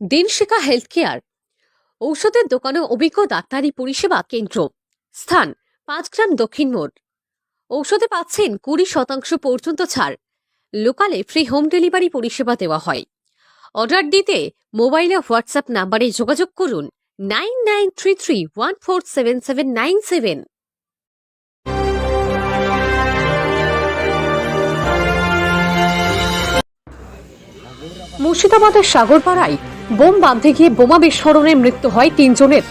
দিনশিকা health care ঔষধের দোকানে অভিজ্ঞ ডাক্তারি পরিষেবা কেন্দ্র, স্থান, পাঁচ গ্রাম দক্ষিণ মোড়। ঔষধে পাচ্ছেন কুড়ি শতাংশ পর্যন্ত ছাড়। লোকালে ফ্রি হোম ডেলিভারি পরিষেবা দেওয়া হয়। অর্ডার দিতে মোবাইলে হোয়াটসঅ্যাপ নাম্বারে যোগাযোগ করুন nine nine three three one four seven seven nine seven. মুর্শিদাবাদের সাগরপাড়ায় বোম বাঁধতে গিয়ে বোমা বিস্ফোরণে মৃত্যু হয় তিনজনের।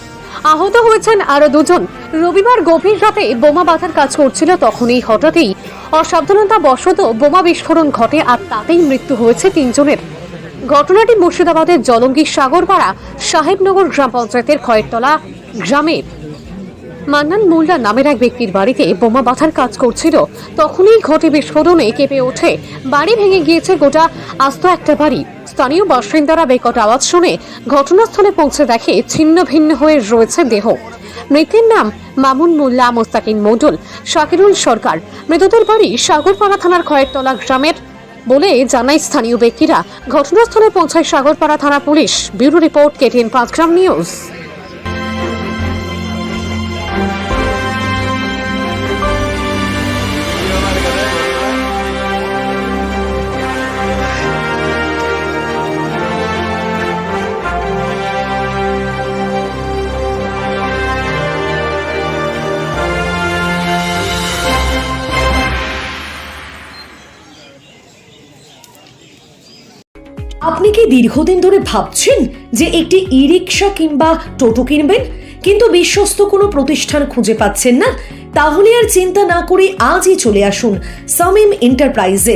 আহত হয়েছেন আরও দুজন। রবিবার গভীর রাতে বোমা বাঁধার কাজ করছিল তখনই হঠাৎই অসাবধানতা বশত বোমা বিস্ফোরণ ঘটে আর তাতেই মৃত্যু হয়েছে তিনজনের। ঘটনাটি মুর্শিদাবাদের জলঙ্গি সাগরপাড়া সাহেবনগর গ্রাম পঞ্চায়েতের খয়েরতলা গ্রামের। মান্নান মোল্লা নামের এক ব্যক্তির বাড়িতে বোমা বাঁধার কাজ করছিল। তখনই ঘটে বিস্ফোরণে কেঁপে ওঠে। বাড়ি ভেঙে গিয়েছে গোটা আস্ত একটা বাড়ি। স্থানীয় বাসিন্দারা বেকট আওয়াজ শুনে ঘটনাস্থলে পৌঁছে দেখে ছিন্ন ভিন্ন হয়ে রয়েছে দেহ। মৃতের নাম মামুন মোল্লা মোস্তাকিন মণ্ডল শাকিরুল সরকার। মৃতদের বাড়ি সাগরপাড়া থানার খয়েরতলা গ্রামের বলে জানায় স্থানীয় ব্যক্তিরা। ঘটনাস্থলে পৌঁছায় সাগরপাড়া থানা police. Bureau report KTN Panchgram news. দীর্ঘদিন ধরে ভাবছেন যে একটি ই রিক্সা কিংবা টোটো কিনবেন, কিন্তু বিশ্বস্ত কোনো প্রতিষ্ঠান খুঁজে পাচ্ছেন না। তাহলে আর চিন্তা না করে আজই চলে আসুন সামিম এন্টারপ্রাইজে।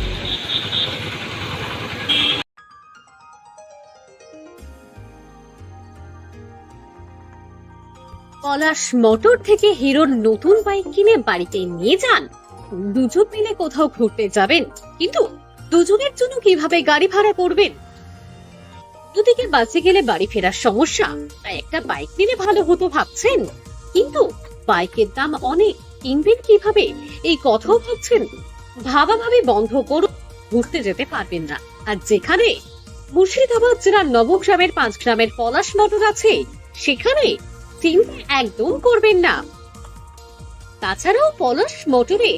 Palash motor থেকে হিরোর নতুন বাইক কিনে বাড়িতে নিয়ে যান। দুজন মিলে কোথাও ঘুরতে যাবেন। কিন্তু দুজনের জন্য কীভাবে গাড়ি ভাড়া করবেন? দুদিকে বাসে গেলে বাড়ি ফেরার সমস্যা। তাই একটা বাইক নিলে ভালো হতো ভাবছেন। কিন্তু বাইকের দাম অনেক। কিনবেন কীভাবে? এই কথাও ভাবছেন। ভাবাভাবি বন্ধ করুন। ঘুরতে যেতে পারবেন না। আর যেখানে মুর্শিদাবাদ জেলার নবগ্রামের পাঁচ গ্রামের পলাশ মোটর আছে, সেখানে চিন্তা একদম করবেন না। তাছাড়াও পলাশ মোটরে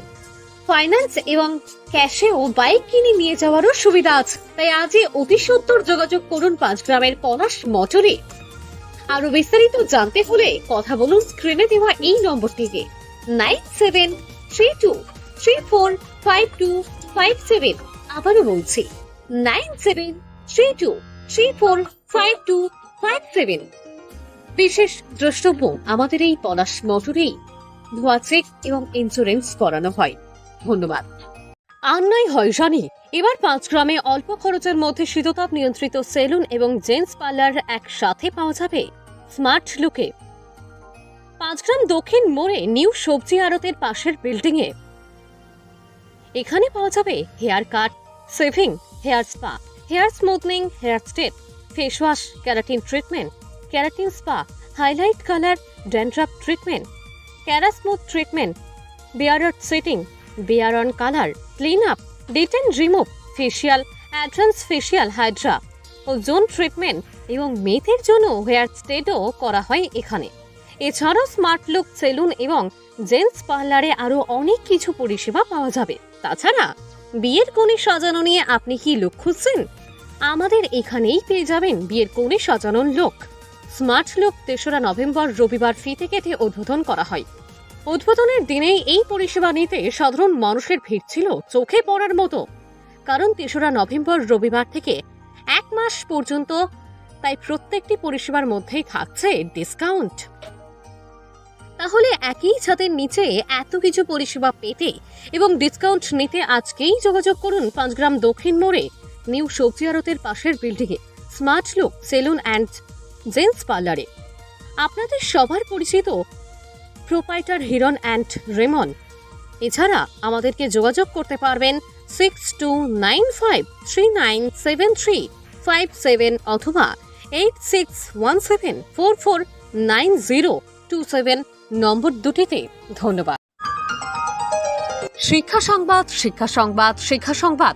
ফাইন্যান্স এবং ক্যাশেও বাইক কিনে নিয়ে যাওয়ারও সুবিধা আছে। তাই আজই অতি সত্তর যোগাযোগ করুন পাঁচ গ্রামের পলাশ মোটরে। আরও বিস্তারিত জানতে হলে কথা বলুন স্ক্রিনে দেওয়া এই নম্বরটিকে। Nine seven three two three four five two five seven আবারও বলছি nine seven three two three four five two five seven বিশেষ দ্রষ্টব্য আমাদের এই পলাশ মোটরেই ধোয়া চেক এবং ইন্স্যুরেন্স করানো হয়। ধন্যবাদ। আর নয় এবার পাঁচ গ্রামে অল্প খরচের মধ্যে শীততাপ নিয়ন্ত্রিত সেলুন এবং জেন্টস পার্লার একসাথে পাওয়া যাবে স্মার্ট লুকে। পাঁচ গ্রাম দক্ষিণ মোড়ে নিউ সবজি আড়তের পাশের বিল্ডিং এ এখানে পাওয়া যাবে hair cut, shaving, hair spa, hair smoothening, hair straight face wash keratin treatment keratin spa highlight colour dandruff treatment kerasmooth treatment beard setting beard on colour clean up detan remove facial advance facial hydra ozone treatment এবং মেয়েদের জন্য hair স্টেটও করা হয় এখানে। এছাড়াও smart look salon এবং gents পার্লারে আরও অনেক কিছু পরিষেবা পাওয়া যাবে। তাছাড়া, বিয়ের কোণে সাজানো নিয়ে আপনি কি লোক খুঁজছেন? আমাদের এখানেই পেয়ে যাবেন বিয়ের কোণে সাজানোর লোক স্মার্ট লুক তেসরা নভেম্বর রবিবার ফিতে কেটে উদ্বোধন করা হয়। উদ্বোধনের দিনেই এই পরিষেবা নিতে সাধারণ মানুষের ভিড় ছিল, চোখে পড়ার মতো। কারণ তেসরা নভেম্বর রবিবার থেকে এক মাস পর্যন্ত তাই প্রত্যেকটি পরিষেবার মধ্যেই থাকছে ডিসকাউন্ট। তাহলে একই ছাদের নিচে এত কিছু পরিষেবা পেতে এবং ডিসকাউন্ট নিতে আজকেই যোগাযোগ করুন পাঁচগ্রাম দক্ষিণ মোড়ে, নিউ সবজি আড়তের পাশের বিল্ডিংয়ে। Smart look, salon and gents পার্লারে। আপনাদের সবার পরিচিত প্রোপাইটার হিরন অ্যান্ড রেমন। এছাড়া আমাদেরকে যোগাযোগ করতে পারবেন six two nine five three nine seven three five seven অথবা eight six one seven four four nine zero two seven নম্বর দুটিতে। ধন্যবাদ। শিক্ষা সংবাদ শিক্ষা সংবাদ শিক্ষা সংবাদ।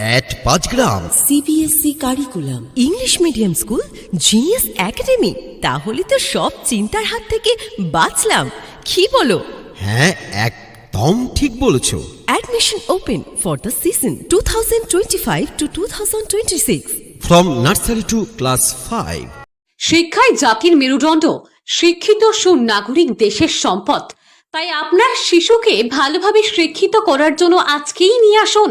at Panchgram. CBSE curriculum English medium school genius academy তাহলে তো সব চিন্তার হাত থেকে বাঁচলাম। কি বলো? হ্যাঁ একদম ঠিক বলেছ। Admission open for the season two thousand twenty five to two thousand twenty six from nursery to class five শিক্ষায় জাতির মেরুদণ্ড শিক্ষিত সুনাগরিক দেশের সম্পদ। তাই আপনার শিশুকে ভালোভাবে শিক্ষিত করার জন্য আজকেই নিয়ে আসুন।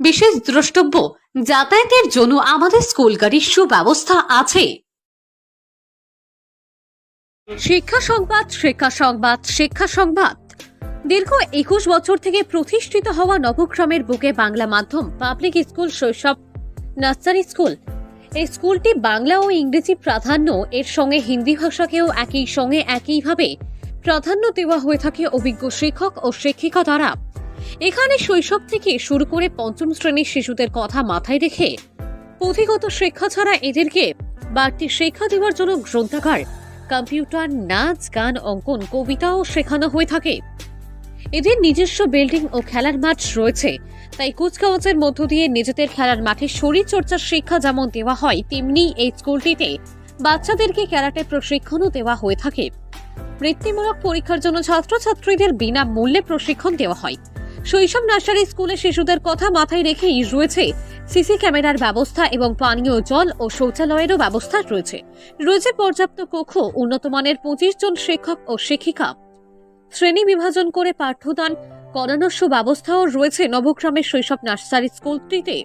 বিশেষ দ্রষ্টব্য, যাতায়াতের জন্য আমাদের স্কুল গাড়ির সুব্যবস্থা আছে। শিক্ষা সংবাদ শিক্ষা সংবাদ শিক্ষা সংবাদ। দীর্ঘ একুশ বছর থেকে প্রতিষ্ঠিত হওয়া নবগ্রামের বুকে বাংলা মাধ্যম public school Shaishab nursery school এই স্কুলটি বাংলা ও ইংরেজি প্রাধান্য, এর সঙ্গে হিন্দি ভাষাকেও একই সঙ্গে একইভাবে প্রাধান্য দেওয়া হয়ে থাকে অভিজ্ঞ শিক্ষক ও শিক্ষিকা দ্বারা। এখানে শৈশব থেকে শুরু করে পঞ্চম শ্রেণির শিশুদের কথা মাথায় রেখে পুঁথিগত শিক্ষা ছাড়া এদেরকে বাড়তি শিক্ষা দেওয়ার জন্য গ্রন্থাগার, কম্পিউটার, নাচ, গান, অঙ্কন, কবিতাও শেখানো হয়ে থাকে। এদের নিজস্ব বিল্ডিং ও খেলার মাঠ রয়েছে, তাই কুচকাওয়াজের মধ্য দিয়ে নিজেদের খেলার মাঠে শরীর চর্চার শিক্ষা যেমন দেওয়া হয়, তেমনি এই স্কুলটিতে বাচ্চাদেরকে ক্যারাটে প্রশিক্ষণও দেওয়া হয়ে থাকে। বৃত্তিমূলক পরীক্ষার জন্য ছাত্রছাত্রীদের বিনামূল্যে প্রশিক্ষণ দেওয়া হয়। শৈশব নার্সারি স্কুলে শিশুদের কথা মাথায় রেখেই রয়েছে সিসি ক্যামেরার ব্যবস্থা এবং পানীয় জল ও শৌচালয়েরও ব্যবস্থা রয়েছে। রয়েছে পর্যাপ্ত কক্ষ, উন্নত মানের পঁচিশ জন শিক্ষক ও শিক্ষিকা। শ্রেণি বিভাজন করে পাঠ্যদান করানোর সুব্যবস্থাও রয়েছে নবগ্রামের শৈশব নার্সারি স্কুলটিতে।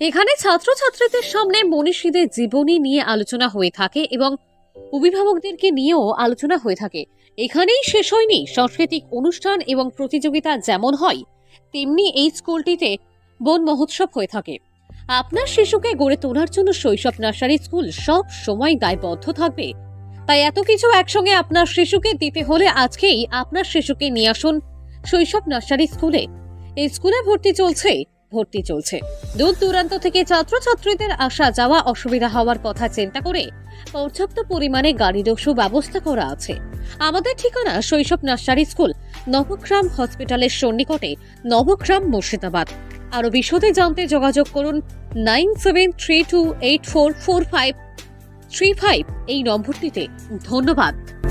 এখানে ছাত্রছাত্রীদের সামনে মনীষীদের জীবনী নিয়ে আলোচনা হয়ে থাকে এবং অভিভাবকদেরকে নিয়েও আলোচনা হয়ে থাকে। এখানেই শেষ হয়নি। সাংস্কৃতিক অনুষ্ঠান এবং প্রতিযোগিতা যেমন হয়, তেমনি এই স্কুলটিতে বন মহোৎসব হয়ে থাকে। আপনার শিশুকে গড়ে তোলার জন্য শৈশব নার্সারি স্কুল সব সময় দায়বদ্ধ থাকবে। তাই এত কিছু একসঙ্গে আপনার শিশুকে দিতে হলে আজকেই আপনার শিশুকে নিয়ে আসুন শৈশব নার্সারি স্কুলে। এই স্কুলে ভর্তি চলছে ভর্তি চলছে। দূর দূরান্ত থেকে ছাত্রছাত্রীদের আসা যাওয়া অসুবিধা হওয়ার কথা চিন্তা করে পর্যাপ্ত পরিমাণে গাড়িরও সুব্যবস্থা করা আছে। আমাদের ঠিকানা শৈশব নার্সারি স্কুল, নবগ্রাম হসপিটালের সন্নিকটে, নবগ্রাম মুর্শিদাবাদ। আরও বিশদে জানতে যোগাযোগ করুন nine seven three two eight four four five three five এই নম্বরটিতে। ধন্যবাদ।